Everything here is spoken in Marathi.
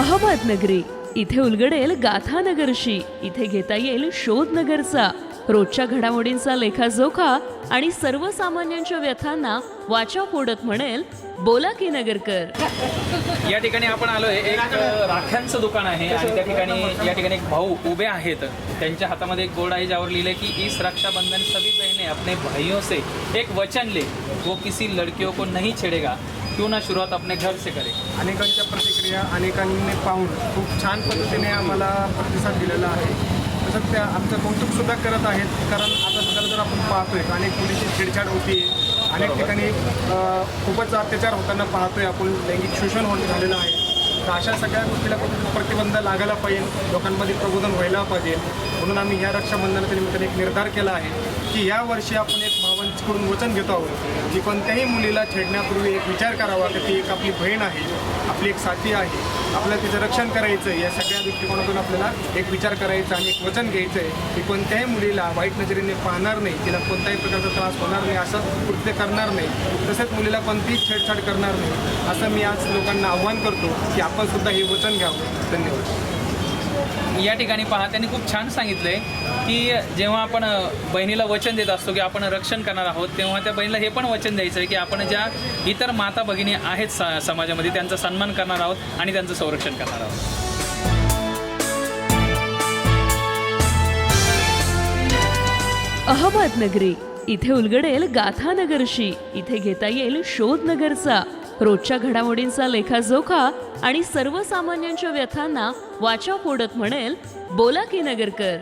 अहमदनगरी इथे उलगडेल गाथानगरशी इथे घेता येईल शोधनगरचा रोजच्या घडामोडींचा लेखाजोखा आणि सर्वसामान्यांच्या व्यथांना वाचा फोडत म्हणेल बोला की नगरकर. या ठिकाणी आपण आलोय. एक राख्यांचं दुकान आहे आणि त्या ठिकाणी या ठिकाणी एक भाऊ उभे आहेत. त्यांच्या हातामध्ये एक बोर्ड आहे ज्यावर लिहिले की इस रक्षाबंधन सभी बहनें अपने भाइयों से एक वचन ले. वो किसी लड़कियों को नहीं छेड़ेगा. क्यों ना शुरुआत अपने घर से करे? अनेकांच्या प्रतिक्रिया अनेकांनी पाहून खूप छान पद्धतीने आम्हाला प्रतिसाद दिलेला आहे. तसंच त्या आमचं कौतुकसुद्धा करत आहेत कारण आता सध्याला जर आपण पाहतोय अनेक मुलीची छेडछाड होती अनेक ठिकाणी खूपच अत्याचार होताना पाहतोय आपण. लैंगिक शोषण होत झालेलं आहे. तर अशा सगळ्या गोष्टीला कुठे प्रतिबंध लागायला पाहिजे. लोकांमध्ये प्रबोधन व्हायला पाहिजे. म्हणून आम्ही ह्या रक्षाबंधनाच्या निमित्ताने एक निर्धार केला आहे की या वर्षी आपण एक भावांकडून वचन घेतो आहोत. की कोणत्याही मुलीला छेडण्यापूर्वी एक विचार करावा की ती एक आपली बहीण आहे आपली एक साथी आहे. आपल्याला तिचं रक्षण करायचं आहे. या सगळ्या दृष्टिकोनातून आपल्याला एक विचार करायचा आणि एक वचन घ्यायचं आहे की कोणत्याही मुलीला वाईट नजरेने पाहणार नाही तिला कोणत्याही प्रकारचा त्रास होणार नाही असं कृत्य करणार नाही. तसेच मुलीला कोणतीही छेडछाड करणार नाही. असं मी आज लोकांना आव्हान करतो की आपण सुद्धा हे वचन घ्यावं. धन्यवाद. या ठिकाणी पहा त्यांनी खूप छान सांगितलंय की जेव्हा आपण बहिणीला वचन देत असतो की आपण रक्षण करणार आहोत तेव्हा त्या बहिणीला हे पण वचन द्यायचं आहे की आपण ज्या इतर माता भगिनी आहेत सा समाजामध्ये त्यांचा सन्मान करणार आहोत आणि त्यांचं संरक्षण करणार आहोत. अहमदनगरी इथे उलगडेल गाथानगरशी इथे घेता येईल शोधनगरचा. रोजच्या घडामोडींचा लेखाजोखा आणि सर्वसामान्यांच्या व्यथांना वाचा फोडत म्हणेल बोला की नगरकर.